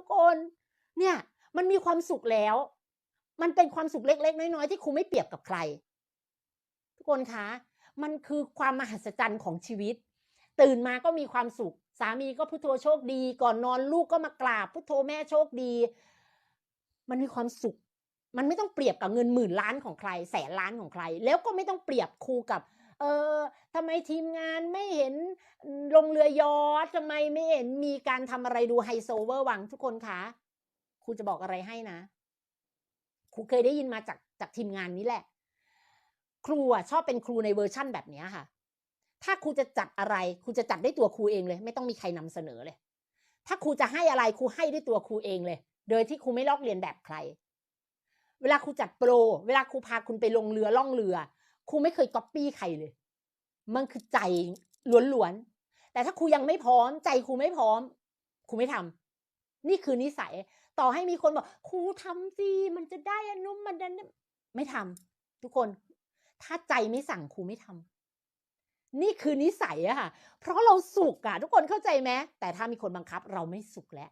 ทุกคน เนี่ย มันมีความสุขแล้ว มันเป็นความสุขเล็ก ๆ น้อยๆที่ครูไม่เปรียบกับใคร ทุกคนคะ มันคือความมหัศจรรย์ของชีวิต ตื่นมาก็มีความสุข สามีก็พุทโธโชคดี ก่อนนอนลูกก็มากราบพุทโธแม่โชคดี มันมีความสุข มันไม่ต้องเปรียบกับเงินหมื่นล้านของใคร แสนล้านของใคร แล้วก็ไม่ต้องเปรียบครูกับ เออทำไมทีมงานไม่เห็นลงเรือยอชต์ทำไมไม่เห็นมีการทำอะไรดูไฮโซเวอร์วังทุกคนคะครูจะบอกอะไรให้นะครูเคยได้ยินมาจากจากทีมงานนี้แหละ ครูอะชอบเป็นครูในเวอร์ชั่นแบบนี้ค่ะ ถ้าครูจะจัดอะไรครูจะจัดได้ตัวครูเองเลย ไม่ต้องมีใครนำเสนอเลย ถ้าครูจะให้อะไรครูให้ด้วยตัวครูเองเลย โดยที่ครูไม่ลอกเรียนแบบใคร เวลาครูจัดโปร เวลาครูพาคุณไปลงเรือล่องเรือ ครูไม่เคยก๊อปปี้ใครเลย มันคือใจล้วนๆ แต่ถ้าครูยังไม่พร้อม ใจครูไม่พร้อม ครูไม่ทำนี่คือนิสัย ต่อให้มีคนบอกครูทำสิมันจะได้อนุมมันนั้นไม่ทำทุกคน ถ้าใจไม่สั่งครูไม่ทำนี่คือนิสัยอะค่ะ เพราะเราสุขอะทุกคนเข้าใจไหมแต่ถ้ามีคนบังคับ เราไม่สุขแล้ว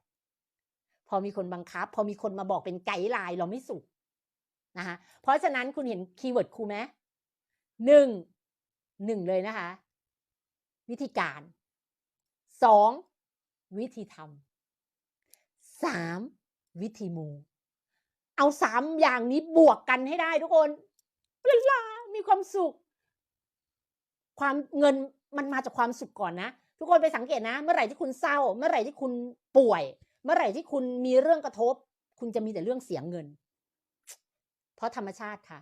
พอมีคนบังคับ พอมีคนมาบอกเป็นไกด์ไลน์เราไม่สุขนะคะเพราะฉะนั้นคุณเห็นคีย์เวิร์ดครูไหม หนึ่งหนึ่งเลยนะคะ วิธีการสองวิธีทำสามวิธีมู เอาสามอย่างนี้บวกกันให้ได้ทุกคนลลามีความสุข ความเงินมันมาจากความสุขก่อนนะ ทุกคนไปสังเกตนะ เมื่อไหร่ที่คุณเศร้า เมื่อไหร่ที่คุณป่วย เมื่อไหร่ที่คุณมีเรื่องกระทบ คุณจะมีแต่เรื่องเสียงเงิน เพราะธรรมชาติค่ะ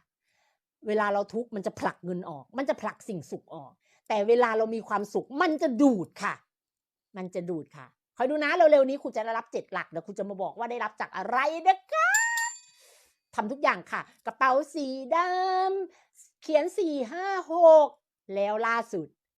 เวลาเราทุกข์มันจะผลักเงินออก มันจะผลักสิ่งสุขออก แต่เวลาเรามีความสุข มันจะดูดค่ะ มันจะดูดค่ะคอยดูนะเร็วๆนี้คุณจะได้รับเจ็ดหลักเดี๋ยวคุณจะมาบอกว่าได้รับจากอะไรนะคะทำทุกอย่างค่ะ กระเป๋าสีดำเขียนสี่ห้าหกแล้วล่าสุด